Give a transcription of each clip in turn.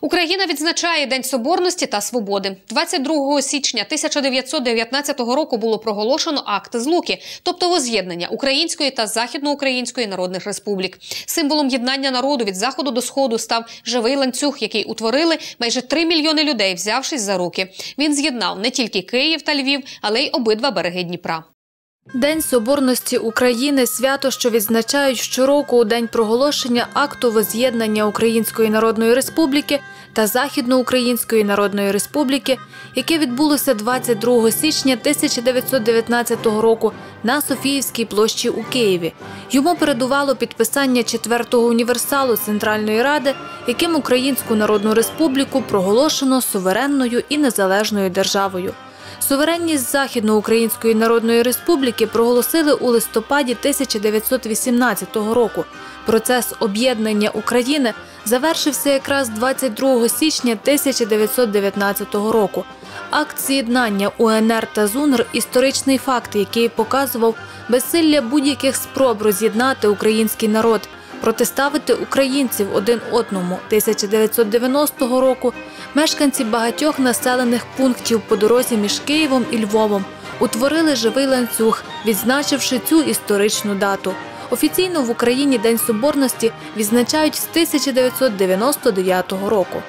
Україна відзначає День Соборності та Свободи. 22 січня 1919 року було проголошено акт злуки, тобто воз'єднання Української та Західноукраїнської народних республік. Символом єднання народу від заходу до сходу став живий ланцюг, який утворили майже 3 мільйони людей, взявшись за руки. Він з'єднав не тільки Київ та Львів, але й обидва береги Дніпра. День Соборності України свято, що відзначають щороку у день проголошення акту воз'єднання Української Народної Республіки та Західноукраїнської Народної Республіки, яке відбулося 22 січня 1919 року на Софіївській площі у Києві. Йому передувало підписання четвертого універсалу Центральної Ради, яким Українську Народну Республіку проголошено суверенною і незалежною державою. Суверенність Західноукраїнської Народної Республіки проголосили у листопаді 1918 року. Процес об'єднання України завершився якраз 22 січня 1919 року. Акт з'єднання УНР та ЗУНР – історичний факт, який показував безсилля будь-яких спроб роз'єднати український народ – протиставити українців один одному 1990 року. Мешканці багатьох населених пунктів по дорозі між Києвом і Львовом утворили живий ланцюг, відзначивши цю історичну дату. Офіційно в Україні День Соборності відзначають з 1999 року.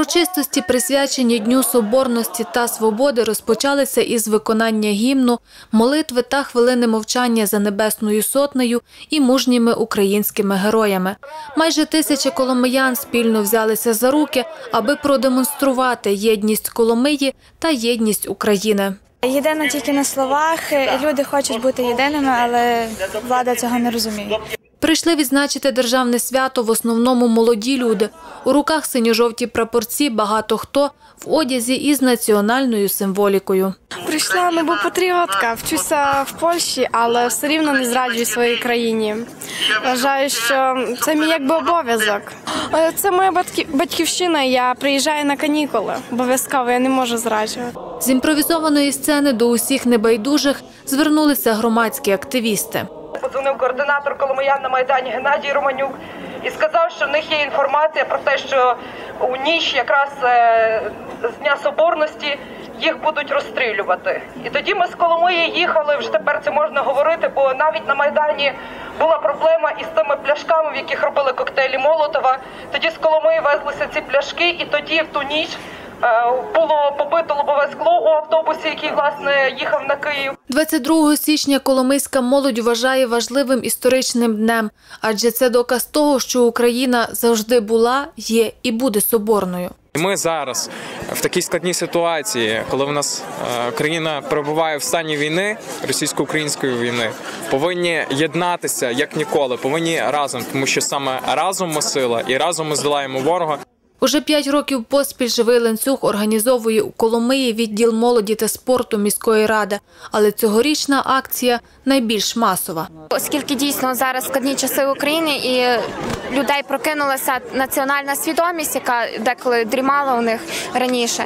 Урочистості, присвячені Дню Соборності та Свободи, розпочалися із виконання гімну, молитви та хвилини мовчання за Небесною Сотнею і мужніми українськими героями. Майже тисяча коломиян спільно взялися за руки, аби продемонструвати єдність Коломиї та єдність України. Єдино тільки на словах. Люди хочуть бути єдиними, але влада цього не розуміє. Прийшли відзначити державне свято в основному молоді люди. У руках синьо-жовті прапорці багато хто в одязі із національною символікою. Прийшла, ну бо патріотка, вчуся в Польщі, але все рівно не зраджую своїй країні. Вважаю, що це мій якби обов'язок. Е, Це моя батьківщина. Я приїжджаю на канікули. Обов'язково я не можу зраджувати. З імпровізованої сцени до усіх небайдужих звернулися громадські активісти. Подзвонив координатор Коломиян на Майдані Геннадій Романюк і сказав, що в них є інформація про те, що у ніч якраз е, з Дня Соборності їх будуть розстрілювати. І тоді ми з Коломиї їхали, вже тепер це можна говорити, бо навіть на Майдані була проблема із тими пляшками, в яких робили коктейлі Молотова. Тоді з Коломиї везлися ці пляшки, і тоді в ту ніч було побито лобове скло у автобусі, який власне їхав на Київ. 22 січня Коломийська молодь вважає важливим історичним днем, адже це доказ того, що Україна завжди була, є і буде соборною. Ми зараз в такій складній ситуації, коли в нас е, країна перебуває в стані війни, російсько-української війни, повинні єднатися як ніколи, повинні разом, тому що саме разом ми сила і разом ми здолаємо ворога. Уже п'ять років поспіль живий ланцюг організовує у Коломиї відділ молоді та спорту міської ради, але цьогорічна акція найбільш масова. Оскільки дійсно зараз складні часи України і людей прокинулася національна свідомість, яка деколи дрімала у них раніше.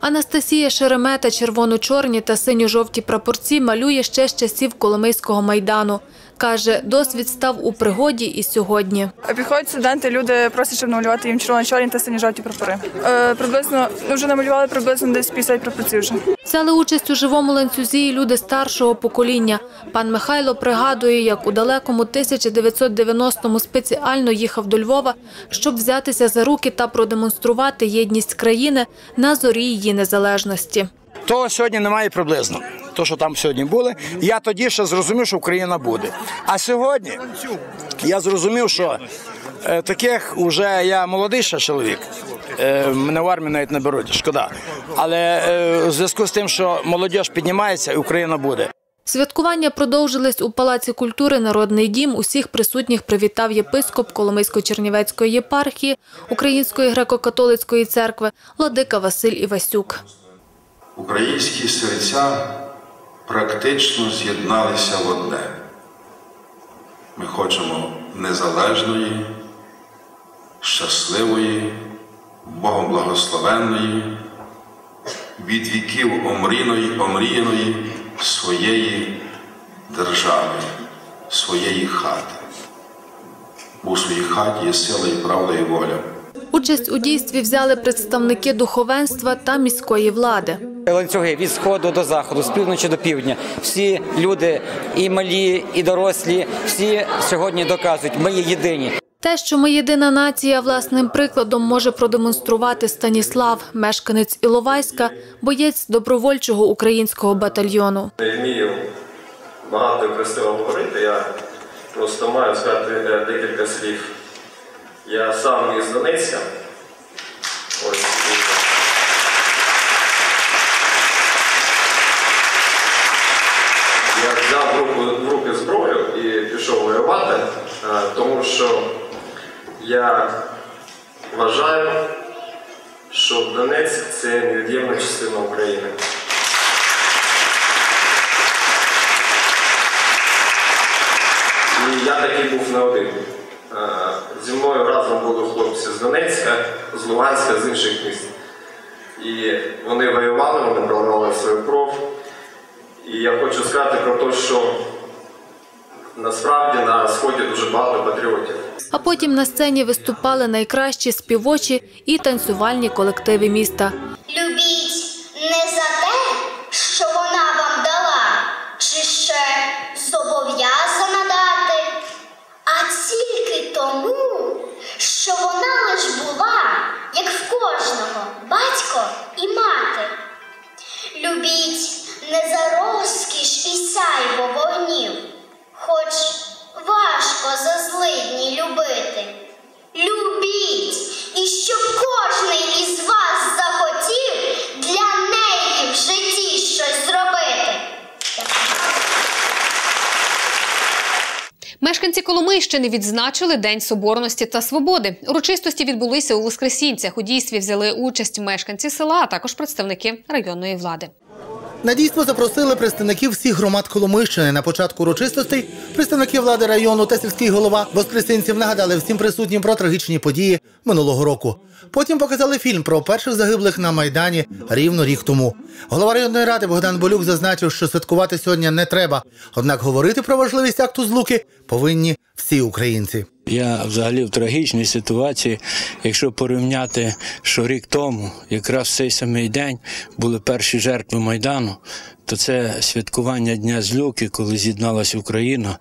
Анастасія Шеремета червоно-чорні та синьо-жовті прапорці малює ще з часів Коломийського майдану. Каже, досвід став у пригоді і сьогодні. Підходять студенти, люди просять, щоб намалювати їм червоно-чорні та сині-жовті прапори. Е, приблизно ну, вже намалювали приблизно десь 50 прапорців вже. Взяли участь у живому ланцюзі і люди старшого покоління. Пан Михайло пригадує, як у далекому 1990-му спеціально їхав до Львова, щоб взятися за руки та продемонструвати єдність країни на зорі її незалежності. Того сьогодні немає приблизно. То, що там сьогодні були, я тоді ще зрозумів, що Україна буде. А сьогодні я зрозумів, що е, таких уже я молодий ще чоловік. Е, мене в армію навіть не беруть, шкода. Але е, в зв'язку з тим, що молодь піднімається, і Україна буде. Святкування продовжились у Палаці культури «Народний дім». Усіх присутніх привітав єпископ Коломийсько-Чернівецької єпархії Української греко-католицької церкви Владика Василь Івасюк. українські серця практично з'єдналися в одне. Ми хочемо незалежної, щасливої, Богом благословенної, від віків омріної, омріяної своєї держави, своєї хати. У своїй хаті є сила і правда і воля. Участь у дійстві взяли представники духовенства та міської влади. Ланцюги від сходу до заходу, з півночі до півдня. Всі люди, і малі, і дорослі, всі сьогодні доказують, ми є єдині. Те, що ми єдина нація, власним прикладом може продемонструвати Станіслав, мешканець Іловайська, боєць добровольчого українського батальйону. Не вмію багато красиво говорити, я просто маю сказати е, декілька слів. Я сам із Донецька. Ось. і Я взяв в руку- в руки зброю і пішов воювати, е, тому що я вважаю, що Донецьк це невід'ємна частина України. І я такий був не один. Е, Зі мною разом були хлопці з Донецька, з Луганська, з інших міст. І вони воювали, вони проливали свою кров. І я хочу сказати про те, що насправді на сході дуже багато патріотів. А потім на сцені виступали найкращі співочі і танцювальні колективи міста. Любіть не за те, що вона вам дала, чи ще зобов'язана дати, а тільки тому, що вона лиш була, як в кожного, батько і мати. Любіть не за розкіш і сяйво вогнів, хоч важко за злидні любити. Любіть, і щоб кожний із вас захотів для неї в житті щось зробити. Мешканці Коломийщини відзначили День Соборності та Свободи. Урочистості відбулися у Воскресінцях. У дійстві взяли участь мешканці села, а також представники районної влади. На дійство запросили представників всіх громад Коломийщини. На початку урочистостей представники влади району та сільський голова воскресенців нагадали всім присутнім про трагічні події минулого року. Потім показали фільм про перших загиблих на майдані рівно рік тому. Голова районної ради Богдан Болюк зазначив, що святкувати сьогодні не треба. Однак говорити про важливість акту злуки повинні всі українці. Я взагалі в трагічній ситуації, якщо порівняти, що рік тому, якраз в цей самий день були перші жертви Майдану, то це святкування Дня Злюки, коли з'єдналася Україна,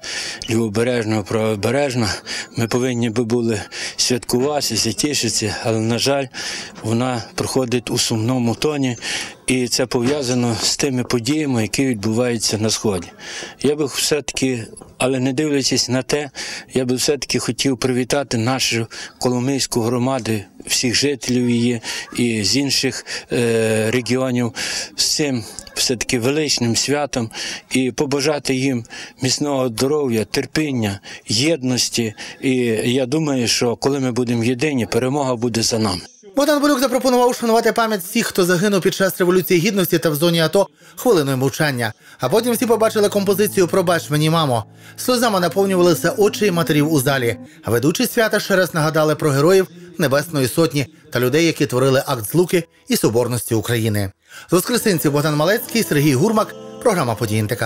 лівобережна, правобережна. Ми повинні би були святкуватися, тішитися, але, на жаль, вона проходить у сумному тоні, і це пов'язано з тими подіями, які відбуваються на Сході. Я би все-таки, але не дивлячись на те, я би все-таки хотів привітати нашу Коломийську громаду, всіх жителів її і з інших е, регіонів з цим все-таки величним святом і побажати їм міцного здоров'я, терпіння, єдності. І я думаю, що коли ми будемо єдині, перемога буде за нами. Богдан Болюк запропонував вшанувати пам'ять всіх, хто загинув під час революції гідності та в зоні АТО хвилиною мовчання. А потім всі побачили композицію Пробач мені, мамо. Сльозами наповнювалися очі матерів у залі. А ведучі свята ще раз нагадали про героїв Небесної Сотні та людей, які творили акт злуки і соборності України. З Воскресенців Богдан Малецький, Сергій Гурмак, програма «Події НТК».